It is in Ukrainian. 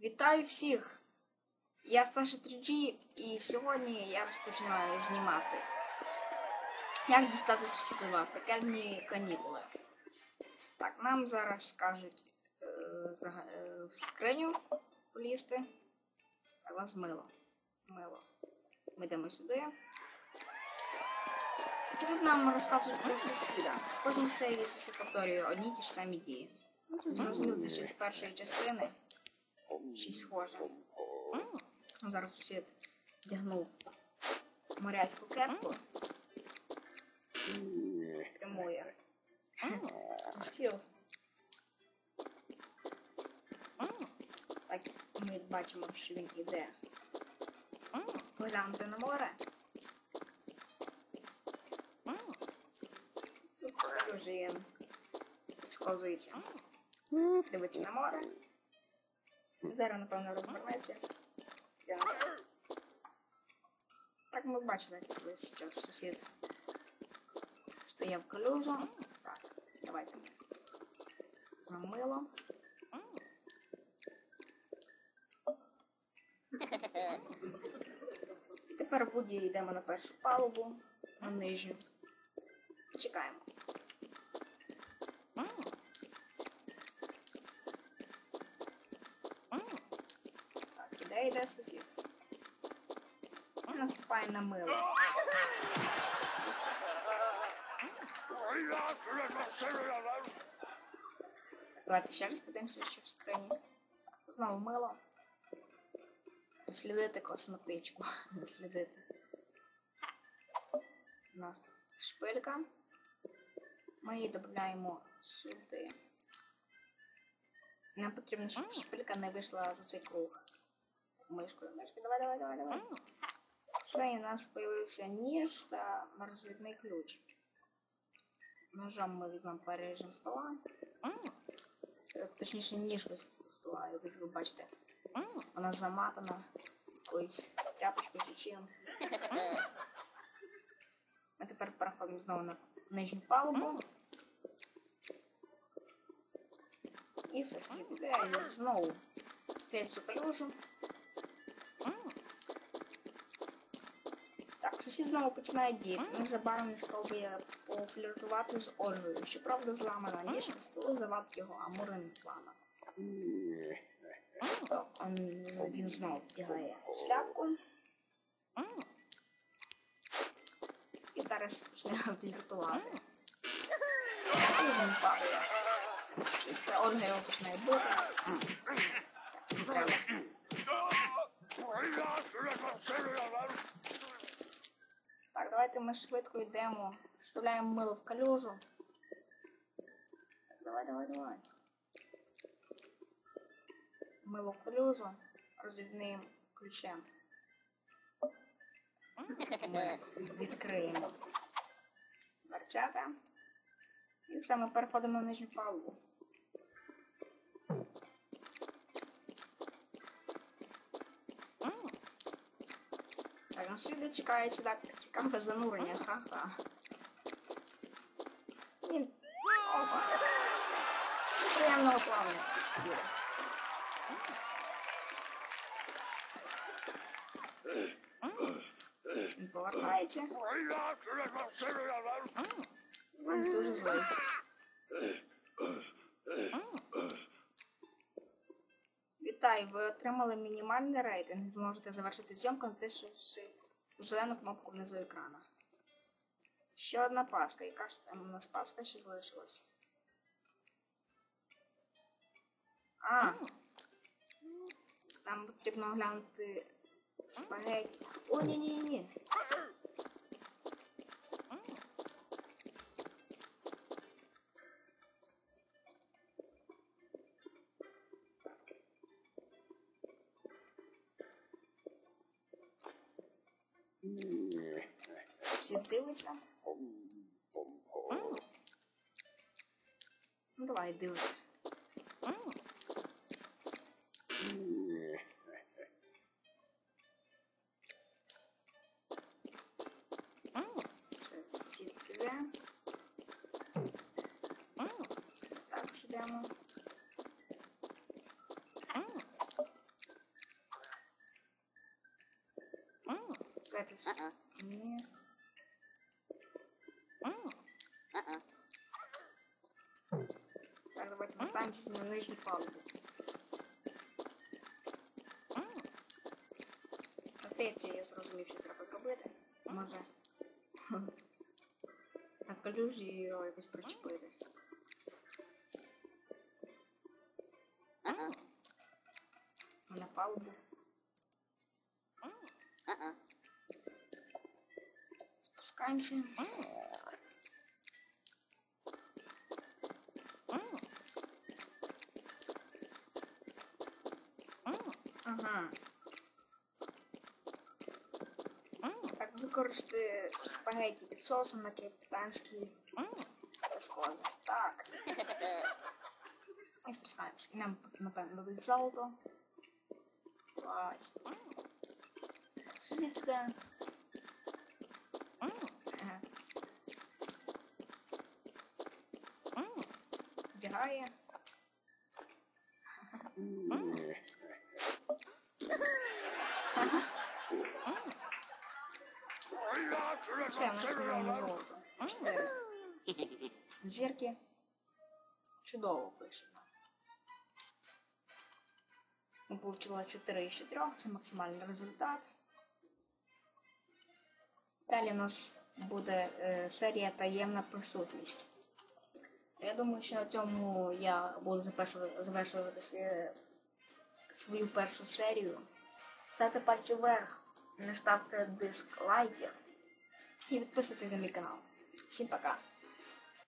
Вітаю всіх! Я Саша 3G і сьогодні я розпочинаю знімати. Як дістати сусіда 2 пекельні канікули. Так, нам зараз скажуть е, е, в скриню полізти. А вас мило. Мило. Ми йдемо сюди. Тут нам розказують про сусіда. Кожній серії сусід повторює одні ті ж самі дії. Ну, це зрозуміло, ще з першої частини. Щось схоже. Зараз сусід вдягнув моряцьку кепку. Прямує. За стіл. Так, ми бачимо, що він іде. Поглянути на море. Тут дуже є. Сховується. Дивиться на море. Зараз, напевно, розвернеться. Я. Так ми бачили, як весь час сусід стає в калюжу. Так, давайте. Мило. Тепер в Буді йдемо на першу палубу, на нижню. Чекаємо. Іде йде сусід. Наступає на мило. Давайте ще раз подивимося, що в скрині. Знову мило. Дослідити косметичку. Дослідити. У нас шпилька. Ми її додаємо сюди. Нам потрібно, щоб шпилька не вийшла за цей круг. Мишкою, мишкою, давай, давай, давай, давай. Все, і у нас з'явився ніж та розвідний ключ. Ножом ми візьмемо переріжемо стола. Е, Точніше, ніжку з стола, як ви бачите. Вона заматана якоюсь тряпочкою чи чим. Ми тепер переходимо знову на нижню палубу. І все сусід іде, і знову в цю калюжу. Так, сусід знову починає діяти. Незабаром він спробує пофліртувати з Ольгою. Щоправда, зламана ніжка столу завадить його он, з- він знову вдягає шляпку. І зараз почне фліртувати. І він падає. І все, Ольга його починає бити. Давайте ми швидко йдемо. Вставляємо мило в калюжу. Так, давай, давай, давай. Мило в калюжу розвідним ключем. Ми відкриємо дверцята. І все, ми переходимо на нижню палубу. Сюди чекається так цікаве занурення, ха-ха. Він. Опа. Приємного плавання, сусіда. Він повертається. Він дуже злий. Вітаю, ви отримали мінімальний рейтинг. Зможете завершити зйомку, натиснувши зелену кнопку внизу екрана. Ще одна паска. Яка ж там у нас паска ще залишилась? А. Нам потрібно оглянути спагетті. О, ні, Всі дивиться. Ну давай, дивись. Все, піде. Також йдемо. Uh-uh. Mm. Uh-uh. Так, давайте вертаємося на нижню палубу. Mm. Здається, я зрозумів, що треба зробити. Може. На калюжі його якось причепити. На палубу. Спускаємося. Mm. Mm. Mm. Ага. Mm. Так, використати спагеті під соусом на капітанський Mm. склад. Так. І спускаємося. І нам, напевно, дадуть золото. Давай. Звідти. Mm. Ага. Mm. Вбігає. Все, нас міняємо золото. Чотири. Зірки. Чудово пишемо. Ми отримали 4 із 4, це максимальний результат. Далі у нас буде е, серія таємна присутність. Я думаю, що на цьому я буду завершувати, свій, свою першу серію. Ставте пальці вверх, не ставте диск лайків і підписуйтесь на мій канал. Всім пока!